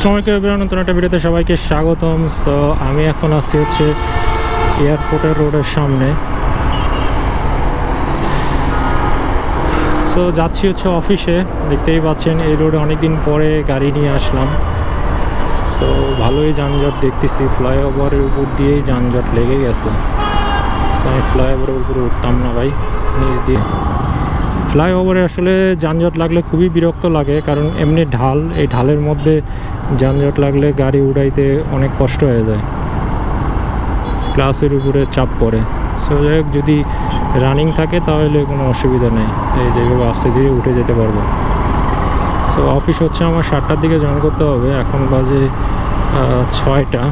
আসসালামু আলাইকুম এবার নতুন একটা ভিডিওতে সবাইকে স্বাগতম। সো আমি এখন আছি হচ্ছে এয়ারপোর্টের রোডের সামনে। সো যাচ্ছি হচ্ছে অফিসে, দেখতেই পাচ্ছেন এই রোডে অনেকদিন পরে গাড়ি নিয়ে আসলাম। সো ভালোই যানজট দেখতেছি, ফ্লাইওভারের উপর দিয়েই যানজট লেগে গেছে। সো আমি ফ্লাইওভারের উপরে উঠতাম না ভাই, নিচ দিয়ে। ফ্লাইওভারে আসলে যানজট লাগলে খুবই বিরক্ত লাগে, কারণ এমনি ঢাল, এই ঢালের মধ্যে যানজট লাগলে গাড়ি উড়াইতে অনেক কষ্ট হয়ে যায়। ক্লাসের উপরে চাপ পড়ে। সো যাই হোক, যদি রানিং থাকে তাহলে কোনো অসুবিধা নেই। এই যেভাবে আস্তে ধীরে উঠে যেতে পারব। সো অফিস হচ্ছে আমার সাতটার দিকে জয়েন করতে হবে। এখন বাজে ছয়টা।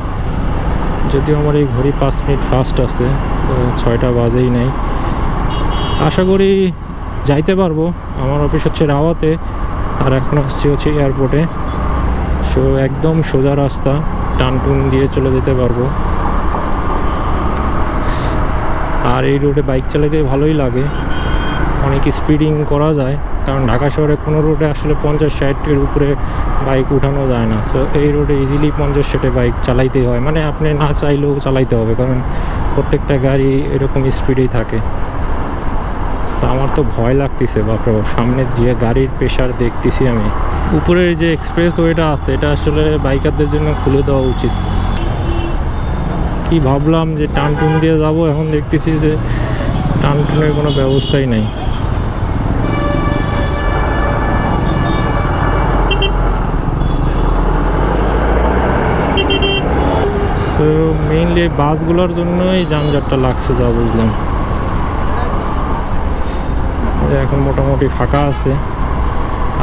যদিও আমার এই ঘড়ি পাঁচ মিনিট ফাস্ট আছে তো ছয়টা বাজেই নেই। আশা করি যাইতে পারব। আমার অফিস হচ্ছে রাওয়াতে, আর এখন আসছি হচ্ছে এয়ারপোর্টে সো একদম সোজা রাস্তা টানটুন দিয়ে চলে যেতে পারব। আর এই রোডে বাইক চালাতে ভালোই লাগে। অনেক স্পিডিং করা যায়, কারণ ঢাকা শহরে কোনো রোডে আসলে পঞ্চাশ ষাটের উপরে বাইক উঠানো যায় না। সো এই রোডে ইজিলি পঞ্চাশ ষাটে বাইক চালাইতে হয়। মানে আপনি না চাইলেও চালাইতে হবে, কারণ প্রত্যেকটা গাড়ি এরকম স্পিডেই থাকে। আমার তো ভয় লাগতেছে, বাপরে বাপ। সামনে যে গাড়ির প্রেশার দেখতেছি আমি। উপরের যে এক্সপ্রেস ওয়েটা আছে, এটা আসলে বাইকারদের জন্য খুলে দেওয়া উচিত। কি ভাবলাম যে টানটুন দিয়ে যাব, এখন দেখতেছি যে টানটুনের কোনো ব্যবস্থাই নাই। মেইনলি বাসগুলোর জন্যই যানজটটা লাগছে যা বুঝলাম। এখন মোটামুটি ফাঁকা আছে।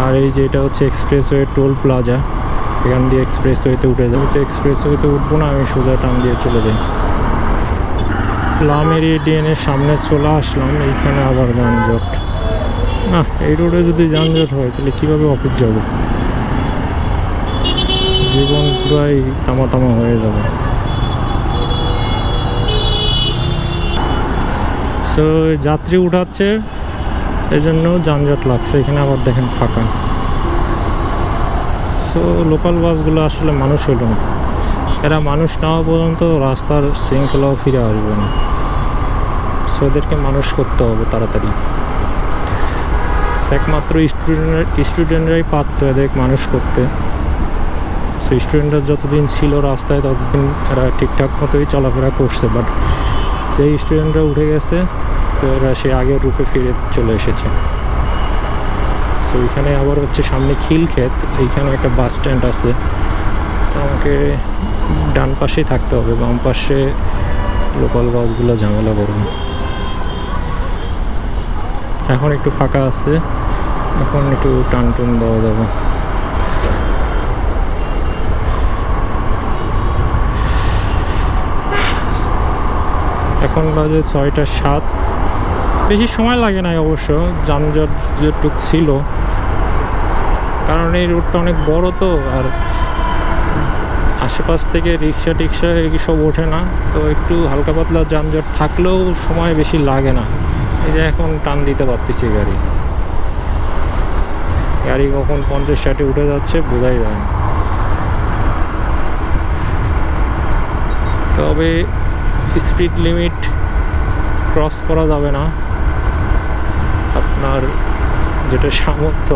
আর এই যে এটা হচ্ছে এক্সপ্রেসওয়ে টোল প্লাজা এখান দিয়ে এক্সপ্রেসওয়েতে উঠে যাব। তো এক্সপ্রেসওয়েতে উঠবো না, আমি সোজা টান দিয়ে চলে যাই। প্লাম এরিডিয়ানের সামনে চলে আসলাম, এইখানে আবার যানজট। না এই রোডে যদি যানজট হয়, তাহলে কীভাবে অফিস যাব? জীবন পুরাই তামা তামা হয়ে যাবে। সো যাত্রী উঠাচ্ছে। এই জন্য যানজট লাগছে। এখানে আবার দেখেন ফাঁকা। সো লোকাল বাসগুলো আসলে মানুষ হলো না। এরা মানুষ নেওয়া পর্যন্ত রাস্তার শৃঙ্খলাও ফিরে আসবে না। সো এদেরকে মানুষ করতে হবে তাড়াতাড়ি। একমাত্র স্টুডেন্ট স্টুডেন্টরাই পারতো এদের মানুষ করতে। সো স্টুডেন্টরা যতদিন ছিল রাস্তায়, ততদিন এরা ঠিকঠাক মতোই চলাফেরা করছে। বাট যে স্টুডেন্টরা উঠে গেছে এরা সে আগের রূপে ফিরে চলে এসেছে। তো এখানে আবার হচ্ছে সামনে খিলক্ষেত এইখানে একটা বাস স্ট্যান্ড আছে। তো আমাকে ডান পাশেই থাকতে হবে, বাম পাশে লোকাল বাসগুলো ঝামেলা করবে। এখন একটু ফাঁকা আছে, এখন একটু টান টুন দেওয়া যাবে। এখন বাজে ছয়টা সাত। বেশি সময় লাগে না অবশ্য, যানজট যেটুক ছিল। কারণ এই রোডটা অনেক বড় তো, আর আশেপাশ থেকে রিক্সা টিক্সা এগুলো সব ওঠে না। তো একটু হালকা পাতলা যানজট থাকলেও সময় বেশি লাগে না। এই যে এখন টান দিতে পারতেছি গাড়ি। গাড়ি কখন পঞ্চাশ ষাটে উঠে যাচ্ছে, বোঝাই যায় না। তবে স্পিড লিমিট ক্রস করা যাবে না। আপনার যেটা সামর্থ্য,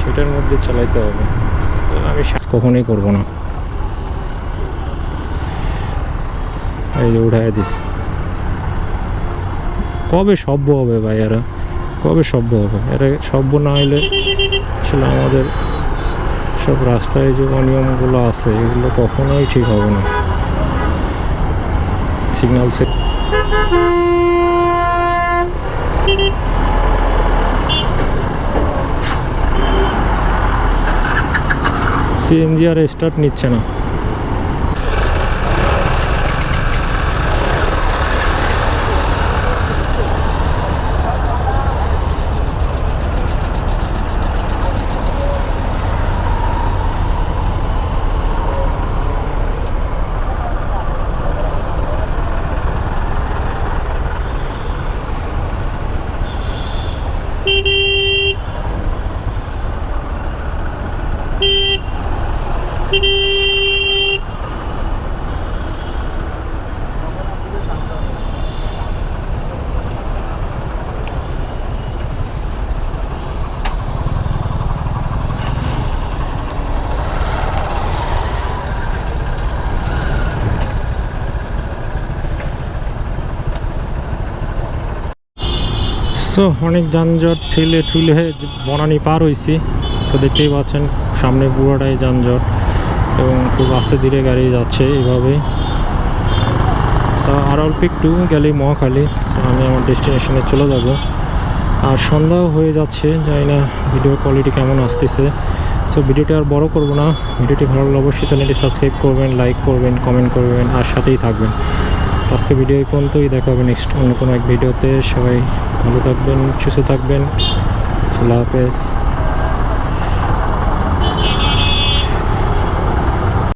সেটার মধ্যে চালাইতে হবে। আমি কখনোই করব না। এই যে উঠাই দিস কবে সভ্য হবে ভাই এরা? কবে সভ্য হবে? এরা সভ্য না হলে আসলে আমাদের সব রাস্তায় যে অনিয়মগুলো আছে, এগুলো কখনোই ঠিক হবে না। সিগন্যাল সেট সিএনজি আর স্টার্ট নিচ্ছে না Beep. সো অনেক যানজট, ঠেলে ঠুলে বনানি পার হয়েছি সো দেখতেই পাচ্ছেন, সামনে পুরোটাই যানজট এবং খুব আস্তে ধীরে গাড়ি যাচ্ছে এইভাবেই তো আর অল্প একটু গেলেই মহাখালী। আমি আমার ডেস্টিনেশনে চলে যাব। আর সন্ধ্যাও হয়ে যাচ্ছে, জানি না ভিডিও কোয়ালিটি কেমন আসতেছে। সো ভিডিওটি আর বড় করব না। ভিডিওটি ভালো লাগলে অবশ্যই চ্যানেলটি সাবস্ক্রাইব করবেন লাইক করবেন কমেন্ট করবেন, আর সাথেই থাকবেন। আজকে ভিডিও এই পর্যন্তই। দেখা হবে নেক্সট অন্য কোনো এক ভিডিওতে। সবাই ভালো থাকবেন, সুস্থ থাকবেন। আল্লাহ হাফেজ।